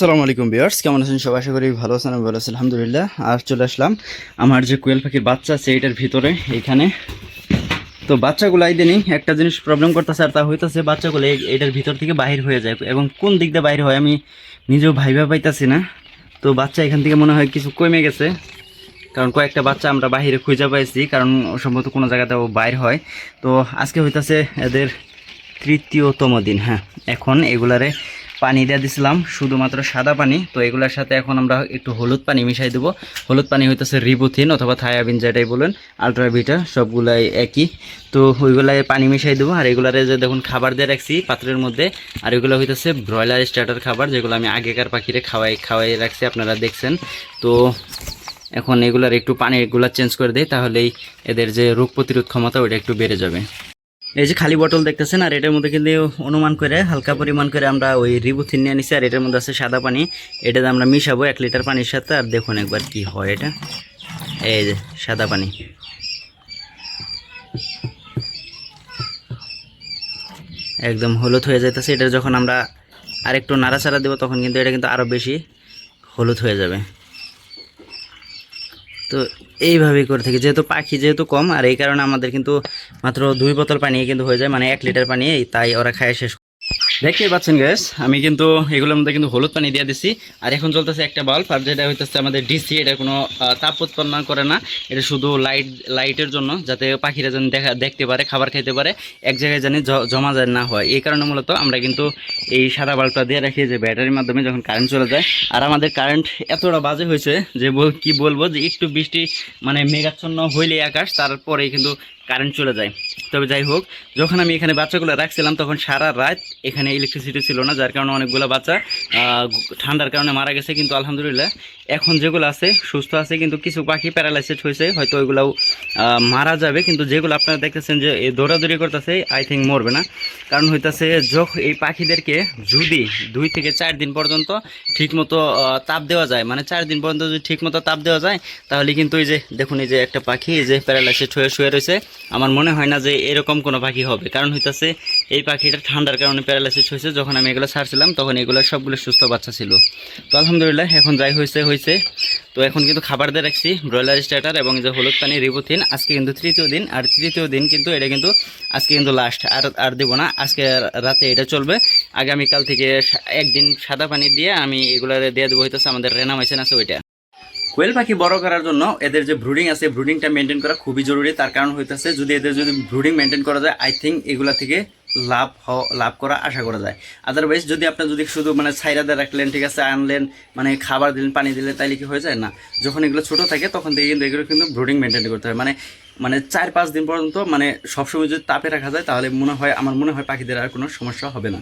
আসসালামু আলাইকুম বিয়ার্স কেমন আছেন? সবাই আশা করি ভালো আছেন আমি ভালো আছি আলহামদুলিল্লাহ। আর চলে আসলাম আমার যে কোয়েল পাখির বাচ্চা আছে, এটার ভিতরে, এখানে। তো বাচ্চাগুলো দিনই একটা জিনিস প্রবলেম করতেছে আর তা হইতেছে, বাচ্চাগুলো এই- এটার ভিতর থেকে বাহির হয়ে যায় এবং কোন দিক দিয়ে বাইর হয় আমি নিজেও ভাইবা পাইতাছি না। তো বাচ্চা এখান থেকে মনে হয় কিছু কমে গেছে, কারণ কয়েকটা বাচ্চা আমরা বাহিরে খুঁজে পাইছি, কারণ সম্ভবত কোনো জায়গাতে ও বাইর হয়। তো আজকে হইতাছে এদের তৃতীয়তম দিন হ্যাঁ। এখন এগুলারে পানি দিয়ে দিছিলাম, শুধুমাত্র সাদা পানি। তো এগুলার সাথে এখন আমরা একটু হলুদ পানি মিশাই দেবো। হলুদ পানি হইতেছে রিবুথিন অথবা থায়াবিন যেটাই বলেন, আলট্রাভিটা, সবগুলাই একই। তো ওইগুলায় পানি মিশাই দেবো, আর এগুলারে যে দেখুন খাবার দিয়ে রাখছি পাত্রের মধ্যে, আর এগুলো হইতেছে ব্রয়লার স্টার্টার খাবার, যেগুলো আমি আগেকার পাখিরে খাওয়াই খাওয়াই রাখছি, আপনারা দেখছেন। তো এখন এগুলার একটু পানি এগুলা চেঞ্জ করে দেয় তাহলেই এদের যে রোগ প্রতিরোধ ক্ষমতা ওটা একটু বেড়ে যাবে। এই যে খালি বটল দেখতেছেন, আর এটার মধ্যে কিন্তু অনুমান করে, হালকা পরিমাণ করে আমরা ওই রিবুথিন নিয়ে নিছি, আর এটার মধ্যে আছে সাদা পানি। এটাতে আমরা মিশাবো এক লিটার পানির সাথে, আর দেখুন একবার কি হয় এটা। এই যে সাদা পানি। একদম হলুদ হয়ে যাইতেছে, এটা যখন আমরা আরেকটু নাড়াচাড়া দেবো, তখন কিন্তু এটা কিন্তু আরও বেশি হলুদ হয়ে যাবে। তো এইভাবেই করে থাকি। যেহেতু পাখি যেহেতু কম, আর এই কারণে আমাদের কিন্তু মাত্র দুই বোতল পানি কিন্তু হয়ে যায় মানে এক লিটার পানি, তাই ওরা খায় শেষ দেখতেই পাচ্ছেন গ্যাস আমি কিন্তু এগুলোর মধ্যে কিন্তু হলুদ পানি দিয়ে দিছি। আর এখন চলতেছে একটা বাল্ব, আর যেটা হইতেছে আমাদের ডিসি এটা কোনো তাপ উৎপন্ন করে না। এটা শুধু লাইট লাইটের জন্য, যাতে পাখিরা যেন দেখা, দেখতে পারে, খাবার খেতে পারে, এক জায়গায় যেন জমা যায় না হয়। এই কারণে মূলত আমরা কিন্তু এই সাদা বাল্বটা দিয়ে রাখি, যে ব্যাটারির মাধ্যমে যখন কারেন্ট চলে যায়। আর আমাদের কারেন্ট এতটা বাজে হয়েছে, যে বল, কি বলব, যে একটু বৃষ্টি মানে মেঘাচ্ছন্ন হইলে আকাশ, তারপরেই কিন্তু কারেন্ট চলে যায়। তবে যাই হোক যখন আমি এখানে বাচ্চাগুলো রাখছিলাম, তখন সারা রাত এখানে ইলেকট্রিসিটি ছিল না, যার কারণে অনেকগুলো বাচ্চা ঠান্ডার কারণে মারা গেছে। কিন্তু আলহামদুলিল্লাহ এখন যেগুলো আছে, সুস্থ আছে, কিন্তু কিছু পাখি প্যারালাইসিস হয়েছে, হয়তো ওইগুলাও মারা যাবে, কিন্তু যেগুলো আপনারা দেখতেছেন যে দৌড়াদৌড়ি করতেছে আই থিঙ্ক মরবে না। কারণ হইতাছে যখন এই পাখিদেরকে যদি দুই থেকে চার দিন পর্যন্ত ঠিকমতো তাপ দেওয়া যায় মানে চার দিন পর্যন্ত যদি ঠিকমতো তাপ দেওয়া যায়, তাহলে কিন্তু এই যে, দেখুন এই যে একটা পাখি, এই যে প্যারালাইসিস হয়ে শুয়ে রয়েছে, আমার মনে হয় না যে এরকম কোনো পাখি হবে। কারণ হইতাছে এই পাখিটা ঠান্ডার কারণে প্যারালাইসিস হয়েছে, যখন আমি এগুলো ছাড়ছিলাম, তখন এগুলো সবগুলো সুস্থ বাচ্চা ছিল। তো আলহামদুলিল্লাহ, এখন যাই হয়েছে হয়েছে। তো এখন কিন্তু খাবার দিয়ে রাখছি ব্রয়লার স্টার্টার এবং যে হলুদ পানি রিবোথিন আজকে কিন্তু তৃতীয় দিন, আর তৃতীয় দিন কিন্তু এটা কিন্তু আজকে কিন্তু লাস্ট আর আর দেবো না, আজকে রাতে এটা চলবে। আগামীকাল থেকে একদিন সাদা পানি দিয়ে আমি এগুলো দিয়ে দেবো, হইতেছে আমাদের রেনামাইসেন আছে ওইটা। কোয়েল পাখি বড় করার জন্য এদের যে ব্রুডিং আছে ব্রুডিংটা মেনটেন করা খুবই জরুরি। তার কারণ হইতেছে, যদি এদের যদি ব্রুডিং মেনটেন করা যায় আই থিঙ্ক এগুলা থেকে লাভ হ- লাভ করা আশা করা যায়। আদারওয়াইজ যদি আপনি যদি শুধু মানে ছাইরাদা রাখলেন, ঠিক আছে, আনলেন মানে খাবার দিলেন, পানি দিলেন, তাইলে কি হয়ে যায়? না। যখন এগুলো ছোটো থাকে, তখন থেকে কিন্তু এগুলো কিন্তু ব্রুডিং মেনটেন করতে হয়। মানে মানে চার পাঁচ দিন পর্যন্ত মানে সবসময় যদি তাপে রাখা যায়, তাহলে মনে হয়, আমার মনে হয় পাখিদের আর কোনো সমস্যা হবে না।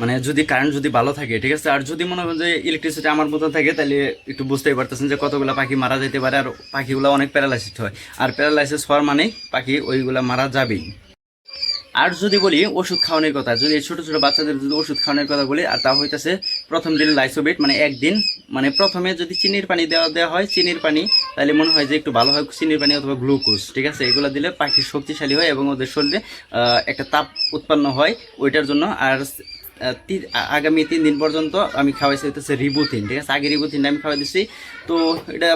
মানে যদি কারেন্ট যদি ভালো থাকে, ঠিক আছে, আর যদি মনে হয় যে ইলেকট্রিসিটি আমার মতো থাকে তাহলে একটু বুঝতেই পারতেছেন যে কতগুলো পাখি মারা যেতে পারে, আর পাখিগুলো অনেক প্যারালাইসিস হয়। আর প্যারালাইসিস হওয়ার মানেই পাখি ওইগুলা মারা যাবেই। আর যদি বলি ওষুধ খাওয়ানোর কথা, যদি ছোটো ছোটো বাচ্চাদের যদি ওষুধ খাওয়ানোর কথা বলি, আর তা হইতেছে প্রথম দিন লাইসোবিট মানে একদিন মানে প্রথমে যদি চিনির পানি দেওয়া দেওয়া হয়, চিনির পানি, তাহলে মনে হয় যে একটু ভালো হয় চিনির পানি অথবা গ্লুকোজ ঠিক আছে? এগুলো দিলে পাখি শক্তিশালী হয় এবং ওদের শরীরে একটা তাপ উৎপন্ন হয় ওইটার জন্য। আর আগামী তিন দিন পর্যন্ত আমি খাওয়াইছি হইতেছে রিবুথিন ঠিক আছে? আগে রিবুথিনটা আমি খাওয়াই দিচ্ছি তো এটা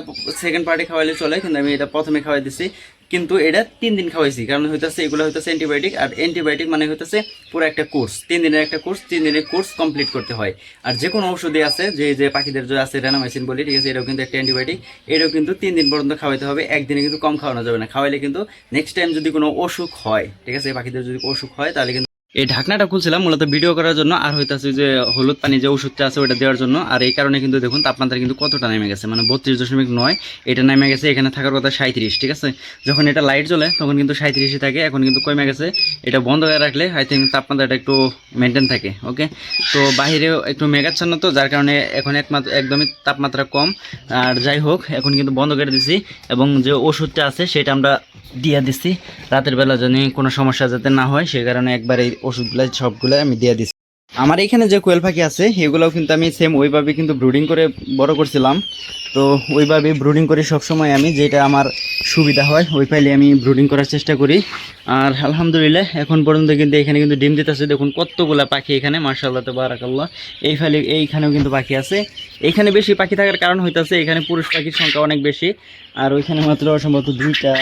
সেকেন্ড পার্টে খাওয়াইলে চলে, কিন্তু আমি এটা প্রথমে খাওয়াই দিচ্ছি কিন্তু এটা তিন দিন খাওয়াইছি, কারণ হইতেছে এগুলো হইতেছে অ্যান্টিবায়োটিক আর অ্যান্টিবায়োটিক মানে হইতেছে পুরো একটা কোর্স তিন দিনের একটা কোর্স তিন দিনের কোর্স কমপ্লিট করতে হয়। আর যে কোনো ওষুধে আছে, যে যে পাখিদের যে আছে রেনামাইসিন বলি, ঠিক আছে, এটাও কিন্তু একটা অ্যান্টিবায়োটিক এটাও কিন্তু তিন দিন পর্যন্ত খাওয়াইতে হবে, একদিনে কিন্তু কম খাওয়ানো যাবে না। খাওয়াইলে কিন্তু নেক্সট টাইম যদি কোনো অসুখ হয়, ঠিক আছে, পাখিদের যদি অসুখ হয়, তাহলে কিন্তু এই ঢাকনাটা খুলছিলাম, মূলত ভিডিও করার জন্য, আর হইতাছে যে হলুদ পানি যে ওষুধটা আছে ওটা দেওয়ার জন্য, আর এই কারণে কিন্তু দেখুন তাপমাত্রা কিন্তু কতটা নেমে গেছে মানে বত্রিশ দশমিক নয়, এটা নেমে গেছে এখানে থাকার কথা সাঁত্রিশ ঠিক আছে? যখন এটা লাইট জ্বলে, তখন কিন্তু সাঁত্রিশে থাকে, এখন কিন্তু কমে গেছে, এটা বন্ধ করে রাখলে আই থিঙ্ক তাপমাত্রাটা একটু মেনটেন থাকে ওকে তো বাহিরেও একটু মেঘাচ্ছন্ন তো, যার কারণে এখন একমাত্র, একদমই তাপমাত্রা কম, আর যাই হোক, এখন কিন্তু বন্ধ করে দিছি, এবং যে ওষুধটা আছে সেটা আমরা দিয়ে দিছি, রাতের বেলা যেন কোনো সমস্যা যাতে না হয়, সে কারণে একবার ওষুধগুলো সবগুলো আমি দিয়ে দিছি। আমার এখানে যে কোয়েল পাখি আছে এগুলোও কিন্তু আমি সেম ওইভাবে কিন্তু ব্রুডিং করে বড় করছিলাম। তো ওইভাবে ব্রুডিং করে সবসময় আমি যেটা আমার সুবিধা হয়, ওই পাইলে আমি ব্রুডিং করার চেষ্টা করি। আর আলহামদুলিল্লাহ, এখন পর্যন্ত কিন্তু এখানে কিন্তু ডিম দিতেছে। দেখুন কতগুলা পাখি এখানে মার্শাল্লাহ তো বারাকাল্লাহ এই ফালে, এইখানেও কিন্তু পাখি আছে। এখানে বেশি পাখি থাকার কারণ হইতাছে, এখানে পুরুষ পাখির সংখ্যা অনেক বেশি। আর ওইখানে মাত্র সম্ভবত দুইটা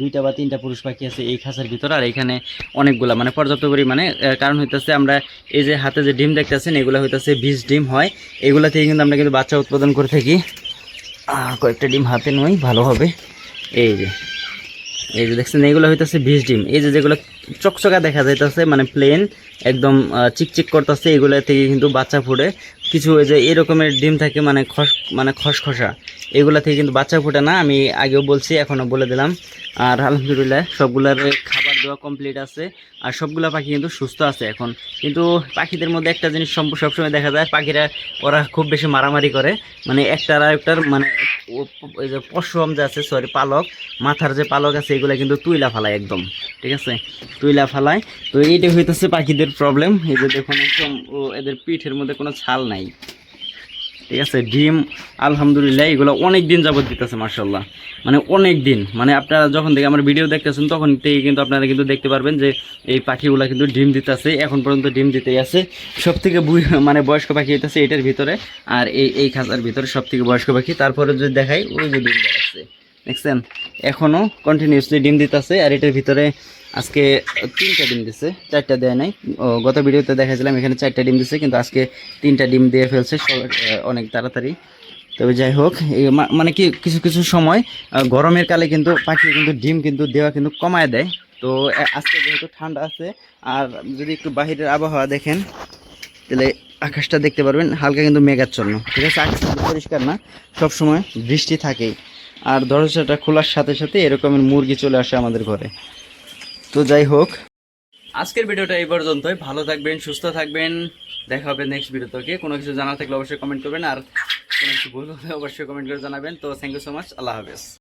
দুইটা বা তিনটা পুরুষ পাখি আছে এই খাঁচার ভিতর, আর এখানে অনেকগুলা মানে পর্যাপ্ত পরিমাণে কারণ হইতেছে আমরা এই যে হাতে যে ডিম দেখতেছেন, এগুলো হইতেছে বীজ ডিম হয়। এগুলো থেকে কিন্তু আমরা কিন্তু বাচ্চা উৎপাদন করে থাকি। কয়েকটা ডিম হাতে নই, ভালো হবে। এই যে এই যে দেখছেন, এইগুলো হইতাছে ভিস ডিম। এই যে যেগুলো চকচকা দেখা যাইতেছে মানে প্লেন একদম চিকচিক করতেছে, এগুলো থেকে কিন্তু বাচ্চা ফুটে। কিছু ওই যে এরকমের ডিম থাকে মানে খস মানে খসখসা, এগুলা থেকে কিন্তু বাচ্চা ফুটে না, আমি আগেও বলছি, এখনও বলে দিলাম। আর আলহামদুলিল্লাহ, সবগুলার দেওয়া কমপ্লিট আছে। আর সবগুলা পাখি কিন্তু সুস্থ আছে এখন। কিন্তু পাখিদের মধ্যে একটা জিনিস সব- সবসময় দেখা যায়, পাখিরা, ওরা খুব বেশি মারামারি করে। মানে একটার আর একটার মানে ওই যে পশম যে আছে সরি পালক, মাথার যে পালক আছে, এগুলো কিন্তু তুইলা ফালায় একদম। ঠিক আছে? তুইলা ফালায়। তো এইটা হইতেছে পাখিদের প্রবলেম এই যে দেখুন, একদম এদের পিঠের মধ্যে কোনো ছাল নাই। ঠিক আছে? ডিম, আলহামদুলিল্লাহ, এগুলো অনেক দিন যাবত দিতেছে মার্শাল্লাহ মানে অনেক দিন মানে আপনারা যখন থেকে আমার ভিডিও দেখতেছেন, তখন থেকে কিন্তু আপনারা কিন্তু দেখতে পারবেন যে এই পাখিগুলো কিন্তু ডিম দিতেছে, এখন পর্যন্ত ডিম দিতেই আছে। সব থেকে মানে বয়স্ক পাখি হইতেছে এটার ভিতরে, আর এই এই খাঁচার ভিতরে সব থেকে বয়স্ক পাখি। তারপরে যদি দেখাই, ওই যে ডিম দেখাচ্ছে দেখছেন? এখনও কন্টিনিউসলি ডিম দিতেছে, আর এটার ভিতরে আজকে তিনটা ডিম দিছে, চারটা দেয় নাই। গত ভিডিওতে দেখাছিলাম এখানে চারটা ডিম দিছে, কিন্তু আজকে তিনটা ডিম দিয়ে ফেলছে অনেক তাড়াতাড়ি। তবে যাই হোক মানে কি, কিছু কিছু সময় গরমের কালে কিন্তু পাখি কিন্তু ডিম কিন্তু দেওয়া কিন্তু কমায় দেয়। তো আজকে যেহেতু ঠান্ডা আছে, আর যদি একটু বাহিরের আবহাওয়া দেখেন, তাহলে আকাশটা দেখতে পারবেন, হালকা কিন্তু মেঘাচ্ছন্ন, ঠিক আছে? আকাশ পরিষ্কার না, সব সময় বৃষ্টি থাকেই। আর দরজাটা খোলার সাথে সাথে এরকমের মুরগি চলে আসে আমাদের ঘরে। তো যাই হোক। আজকের ভিডিওটা এই পর্যন্তই। ভালো থাকবেন, সুস্থ থাকবেন। দেখা হবে নেক্সট ভিডিওতে কোনো কিছু জানা থাকলে অবশ্যই কমেন্ট করবেন, আর কোনো কিছু ভুল হলে অবশ্যই কমেন্ট করে জানাবেন। তো থ্যাংক ইউ সো মাচ আল্লাহ হাফেজ।